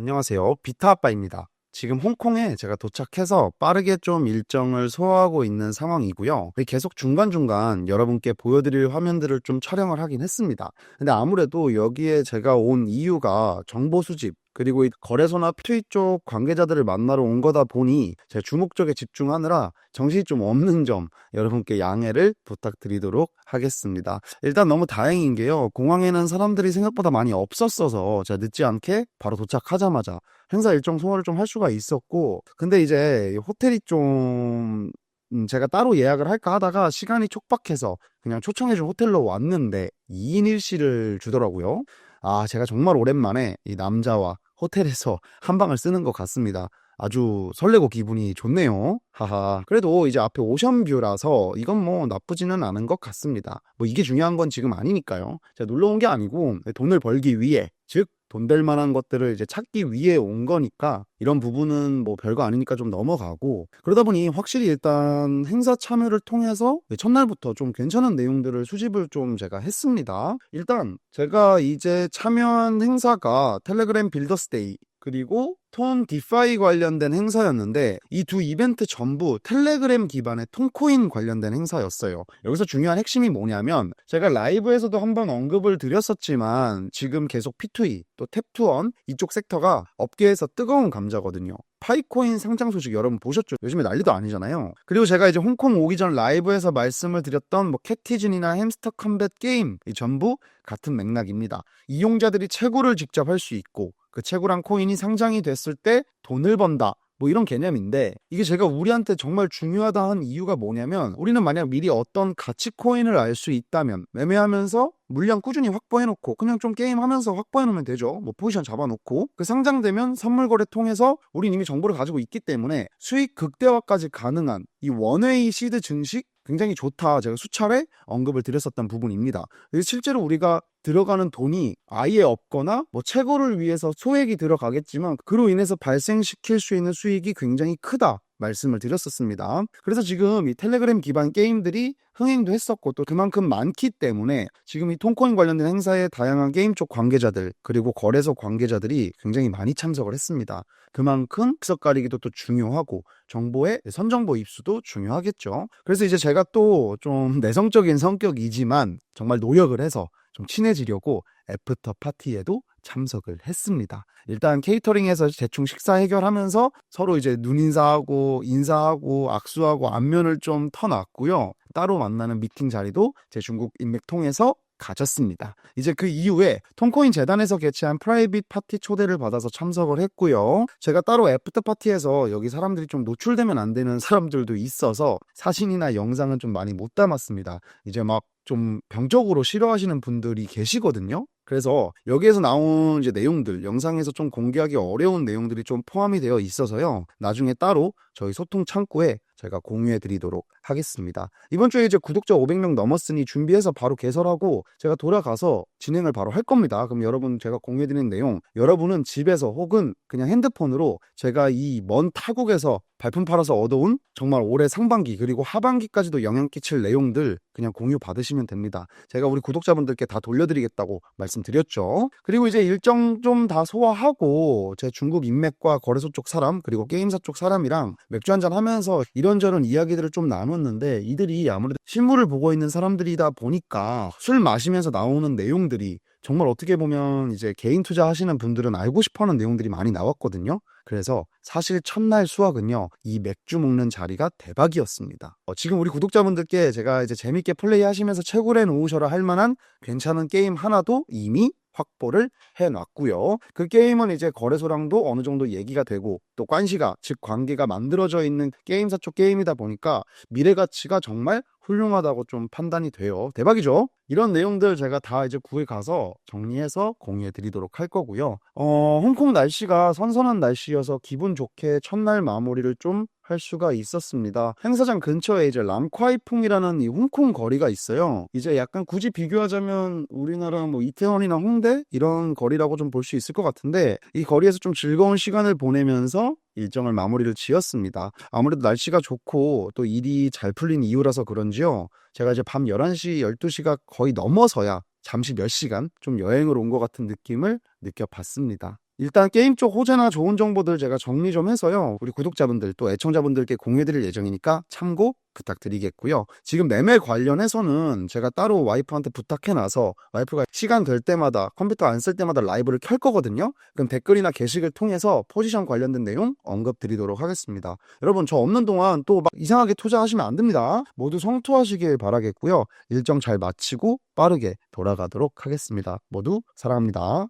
안녕하세요. 비타 아빠입니다. 지금 홍콩에 제가 도착해서 빠르게 좀 일정을 소화하고 있는 상황이고요. 계속 중간중간 여러분께 보여드릴 화면들을 좀 촬영을 하긴 했습니다. 근데 아무래도 여기에 제가 온 이유가 정보 수집, 그리고 이 거래소나 트윗 쪽 관계자들을 만나러 온 거다 보니 제 주목 쪽에 집중하느라 정신이 좀 없는 점 여러분께 양해를 부탁드리도록 하겠습니다. 일단 너무 다행인 게요. 공항에는 사람들이 생각보다 많이 없었어서 제가 늦지 않게 바로 도착하자마자 행사 일정 소화를 좀 할 수가 있었고 근데 이제 호텔이 좀 음, 제가 따로 예약을 할까 하다가 시간이 촉박해서 그냥 초청해준 호텔로 왔는데 2인 1실을 주더라고요. 아, 제가 정말 오랜만에 이 남자와 호텔에서 한 방을 쓰는 것 같습니다. 아주 설레고 기분이 좋네요. 하하. 그래도 이제 앞에 오션뷰라서 이건 뭐 나쁘지는 않은 것 같습니다. 뭐 이게 중요한 건 지금 아니니까요. 제가 놀러 온 게 아니고 돈을 벌기 위해, 즉, 돈 될 만한 것들을 이제 찾기 위해 온 거니까 이런 부분은 뭐 별거 아니니까 좀 넘어가고 그러다 보니 확실히 일단 행사 참여를 통해서 첫날부터 좀 괜찮은 내용들을 수집을 좀 제가 했습니다. 일단 제가 이제 참여한 행사가 텔레그램 빌더스데이 그리고 톤 디파이 관련된 행사였는데 이 두 이벤트 전부 텔레그램 기반의 톤코인 관련된 행사였어요. 여기서 중요한 핵심이 뭐냐면 제가 라이브에서도 한번 언급을 드렸었지만 지금 계속 P2E 또 탭투원 이쪽 섹터가 업계에서 뜨거운 감자거든요. 파이코인 상장 소식 여러분 보셨죠? 요즘에 난리도 아니잖아요. 그리고 제가 이제 홍콩 오기 전 라이브에서 말씀을 드렸던 뭐 캣티즌이나 햄스터 컴뱃 게임 이 전부 같은 맥락입니다. 이용자들이 채굴을 직접 할 수 있고 그 채굴한 코인이 상장이 됐을 때 돈을 번다. 뭐 이런 개념인데 이게 제가 우리한테 정말 중요하다 한 이유가 뭐냐면 우리는 만약 미리 어떤 가치 코인을 알 수 있다면 매매하면서 물량 꾸준히 확보해놓고 그냥 좀 게임하면서 확보해놓으면 되죠. 뭐 포지션 잡아놓고 그 상장되면 선물 거래 통해서 우린 이미 정보를 가지고 있기 때문에 수익 극대화까지 가능한 이 원웨이 시드 증식 굉장히 좋다. 제가 수차례 언급을 드렸었던 부분입니다. 실제로 우리가 들어가는 돈이 아예 없거나 뭐 채굴을 위해서 소액이 들어가겠지만 그로 인해서 발생시킬 수 있는 수익이 굉장히 크다. 말씀을 드렸었습니다. 그래서 지금 이 텔레그램 기반 게임들이 흥행도 했었고 또 그만큼 많기 때문에 지금 이 통코인 관련된 행사에 다양한 게임 쪽 관계자들 그리고 거래소 관계자들이 굉장히 많이 참석을 했습니다. 그만큼 흑석 가리기도 또 중요하고 정보의 선정보 입수도 중요하겠죠. 그래서 이제 제가 또 좀 내성적인 성격이지만 정말 노력을 해서 좀 친해지려고 애프터 파티에도 참석을 했습니다. 일단 케이터링에서 대충 식사 해결하면서 서로 이제 눈인사하고 인사하고 악수하고 안면을 좀 터놨고요. 따로 만나는 미팅 자리도 제 중국 인맥 통해서 가졌습니다. 이제 그 이후에 통코인 재단에서 개최한 프라이빗 파티 초대를 받아서 참석을 했고요. 제가 따로 애프터 파티에서 여기 사람들이 좀 노출되면 안 되는 사람들도 있어서 사진이나 영상은 좀 많이 못 담았습니다. 이제 막 좀 병적으로 싫어하시는 분들이 계시거든요. 그래서 여기에서 나온 이제 내용들, 영상에서 좀 공개하기 어려운 내용들이 좀 포함이 되어 있어서요. 나중에 따로 저희 소통 창구에 제가 공유해 드리도록 하겠습니다. 이번 주에 이제 구독자 500명 넘었으니 준비해서 바로 개설하고 제가 돌아가서 진행을 바로 할 겁니다. 그럼 여러분 제가 공유해 드리는 내용, 여러분은 집에서 혹은 그냥 핸드폰으로 제가 이 먼 타국에서 발품 팔아서 얻어온 정말 올해 상반기 그리고 하반기까지도 영향 끼칠 내용들 그냥 공유 받으시면 됩니다. 제가 우리 구독자분들께 다 돌려드리겠다고 말씀드렸죠. 그리고 이제 일정 좀 다 소화하고 제 중국 인맥과 거래소 쪽 사람 그리고 게임사 쪽 사람이랑 맥주 한잔 하면서 이런저런 이야기들을 좀 나눴는 데 이들이 아무래도 실물을 보고 있는 사람들이다 보니까 술 마시면서 나오는 내용들이 정말 어떻게 보면 이제 개인 투자하시는 분들은 알고 싶어 하는 내용들이 많이 나왔거든요. 그래서 사실 첫날 수학은요, 이 맥주 먹는 자리가 대박이었습니다. 어, 지금 우리 구독자분들께 제가 이제 재밌게 플레이 하시면서 채굴해 놓으셔라 할 만한 괜찮은 게임 하나도 이미 확보를 해놨고요. 그 게임은 이제 거래소랑도 어느 정도 얘기가 되고 또 관시가 즉 관계가 만들어져 있는 게임사 쪽 게임이다 보니까 미래 가치가 정말 훌륭하다고 좀 판단이 돼요. 대박이죠? 이런 내용들 제가 다 이제 구에 가서 정리해서 공유해 드리도록 할 거고요. 어, 홍콩 날씨가 선선한 날씨여서 기분 좋게 첫날 마무리를 좀 할 수가 있었습니다. 행사장 근처에 이제 람콰이풍이라는 이 홍콩 거리가 있어요. 이제 약간 굳이 비교하자면 우리나라 뭐 이태원이나 홍대 이런 거리라고 좀 볼 수 있을 것 같은데 이 거리에서 좀 즐거운 시간을 보내면서 일정을 마무리를 지었습니다. 아무래도 날씨가 좋고 또 일이 잘 풀린 이유라서 그런지요. 제가 이제 밤 11시, 12시가 거의 넘어서야 잠시 몇 시간 좀 여행을 온 것 같은 느낌을 느껴봤습니다. 일단 게임 쪽 호재나 좋은 정보들 제가 정리 좀 해서요. 우리 구독자분들 또 애청자분들께 공유드릴 예정이니까 참고 부탁드리겠고요. 지금 매매 관련해서는 제가 따로 와이프한테 부탁해놔서 와이프가 시간 될 때마다 컴퓨터 안 쓸 때마다 라이브를 켤 거거든요. 그럼 댓글이나 게시글 통해서 포지션 관련된 내용 언급 드리도록 하겠습니다. 여러분 저 없는 동안 또 막 이상하게 투자하시면 안 됩니다. 모두 성투하시길 바라겠고요. 일정 잘 마치고 빠르게 돌아가도록 하겠습니다. 모두 사랑합니다.